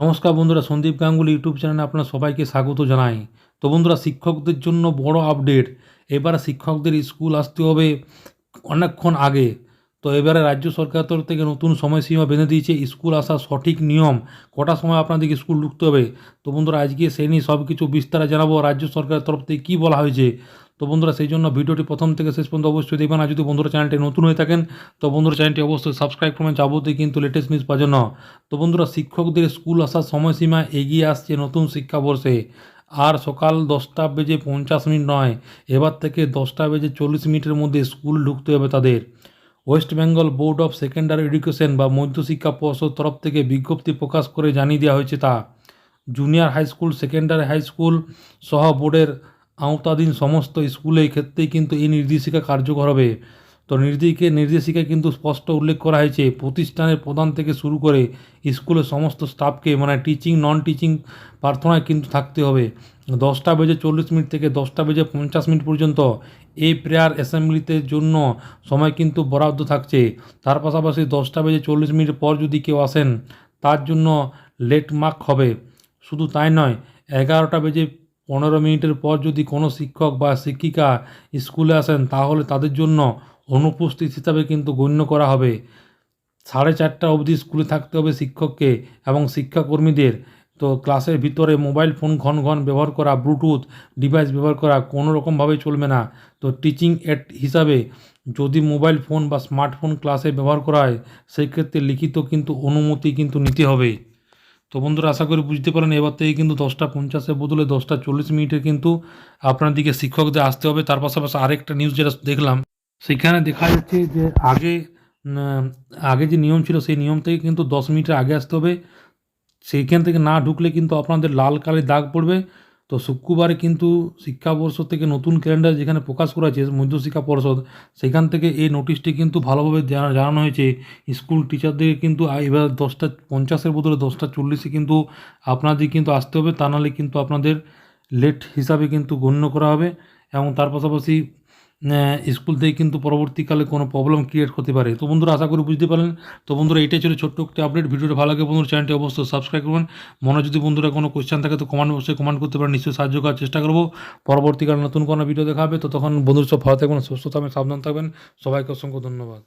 নমস্কার বন্ধুরা, সন্দীপ গাঙ্গুলি ইউটিউব চ্যানেলে আপনার সবাইকে স্বাগত জানাই। তো বন্ধুরা, শিক্ষকদের জন্য বড় আপডেট, এবারে শিক্ষকদের স্কুল আসতে হবে অনেকক্ষণ আগে। তো এবারে রাজ্য সরকার তরফ থেকে নতুন সময়সীমা বেঁধে দিয়েছে, স্কুল আসার সঠিক নিয়ম, কটা সময় আপনাদেরকে স্কুল ঢুকতে হবে। তো বন্ধুরা, আজকে সেই নিয়ে সব কিছু বিস্তারে জানাব। রাজ্য সরকারের তরফ থেকে কী বলা হয়েছে তো বন্ধুরা, সেই জন্য ভিডিওটি প্রথম থেকে শেষ পর্যন্ত অবশ্যই দেখবেন। আর যদি বন্ধুরা চ্যানেলটি নতুন হয়ে থাকেন, তো বন্ধুরা চ্যানেলটি অবশ্যই সাবস্ক্রাইব করবেন। যাবতীয় কিন্তু লেটেস্ট নিউজ পাওয়ার জন্য। তো বন্ধুরা, শিক্ষকদের স্কুল আসার সময়সীমা এগিয়ে আসছে নতুন শিক্ষাবর্ষে। আর সকাল দশটা বেজে পঞ্চাশ মিনিট নয়, এবার থেকে দশটা বেজে চল্লিশ মিনিটের মধ্যে স্কুল ঢুকতে হবে তাদের। West Bengal board of secondary education বা মধ্যশিক্ষা পর্ষদ তরফ থেকে বিজ্ঞপ্তি প্রকাশ করে জানিয়ে দেওয়া হয়েছে তা। Junior high school, secondary high school সহ বোর্ডের আওতাধীন সমস্ত স্কুলের ক্ষেত্রেই কিন্তু এই নির্দেশিকা কার্যকর হবে। তো নির্দেশিকে, নির্দেশিকায় কিন্তু স্পষ্ট উল্লেখ করা হয়েছে, প্রতিষ্ঠানের প্রধান থেকে শুরু করে স্কুলের সমস্ত স্টাফকে মানে টিচিং নন টিচিং প্রার্থনায় কিন্তু থাকতে হবে। দশটা বেজে চল্লিশ মিনিট থেকে দশটা বেজে পঞ্চাশ মিনিট পর্যন্ত এই প্রেয়ার অ্যাসেম্বলিতে জন্য সময় কিন্তু বরাদ্দ থাকছে। তার পাশাপাশি দশটা বেজে চল্লিশ মিনিট পর যদি কেউ আসেন, তার জন্য লেট মার্ক হবে। শুধু তাই নয়, এগারোটা বেজে পনেরো মিনিটের পর যদি কোনো শিক্ষক বা শিক্ষিকা স্কুলে আসেন, তাহলে তাদের জন্য অনুপস্থিত হিসাবে কিন্তু গণ্য করা হবে। সাড়ে চারটা অবধি স্কুলে থাকতে হবে শিক্ষককে এবং শিক্ষাকর্মীদের। তো ক্লাসের ভিতরে মোবাইল ফোন ঘন ঘন ব্যবহার করা, ব্লুটুথ ডিভাইস ব্যবহার করা কোনো রকমভাবে চলবে না। তো টিচিং এড হিসাবে যদি মোবাইল ফোন বা স্মার্টফোন ক্লাসে ব্যবহার করা হয় সেই ক্ষেত্রে লিখিত কিন্তু অনুমতি কিন্তু নিতে হবে। তো বন্ধুরা আশা করি বুঝতে পারেন এবার থেকে কিন্তু দশটা পঞ্চাশের বদলে দশটা চল্লিশ মিনিটে কিন্তু আপনার দিকে শিক্ষকদের আসতে হবে। তার পাশাপাশি আরেকটা নিউজ যেটা দেখলাম, সেখানে দেখা যাচ্ছে যে আগে আগে যে নিয়ম ছিল, সেই নিয়ম থেকে কিন্তু দশ মিনিটের আগে আসতে হবে। সেইখান থেকে না ঢুকলে কিন্তু আপনাদের লাল কালে দাগ পড়বে। তো শুক্রবারে কিন্তু শিক্ষাবর্ষ থেকে নতুন ক্যালেন্ডার যেখানে প্রকাশ করা হয়েছে মধ্যশিক্ষা পর্ষদ, সেখান থেকে এই নোটিশটি কিন্তু ভালোভাবে জানা- জানানো হয়েছে। স্কুল টিচারদের কিন্তু এবার দশটা, পঞ্চাশের বদলে দশটা চল্লিশে কিন্তু আপনাদের কিন্তু আসতে হবে। তা নাহলে কিন্তু আপনাদের লেট হিসাবে কিন্তু গণ্য করা হবে এবং তার পাশাপাশি স্কুল থেকে কিন্তু পরবর্তীকালে কোনো প্রবলেম ক্রিয়েট হতে পারে। তো বন্ধুরা, আশা করি বুঝতে পারলেন। তো বন্ধুরা, এটাই ছিল ছোট্ট একটি আপডেট ভিডিওটা ভালো লাগে বন্ধুরা চ্যানেলটি অবশ্যই সাবস্ক্রাইব করবেন। মনে যদি বন্ধুরা কোনো কোয়েশ্চেন থাকে, তো কমেন্ট অবশ্যই কমেন্ট করতে পারেন। নিশ্চয়ই সাহায্য করার চেষ্টা করব। পরবর্তীকালে নতুন কোনো ভিডিও দেখাবে। তো তখন বন্ধুরা সব ভালো থাকবেন, সুস্থ থাকবেন, সাবধান থাকবেন। সবাইকে অসংখ্য ধন্যবাদ।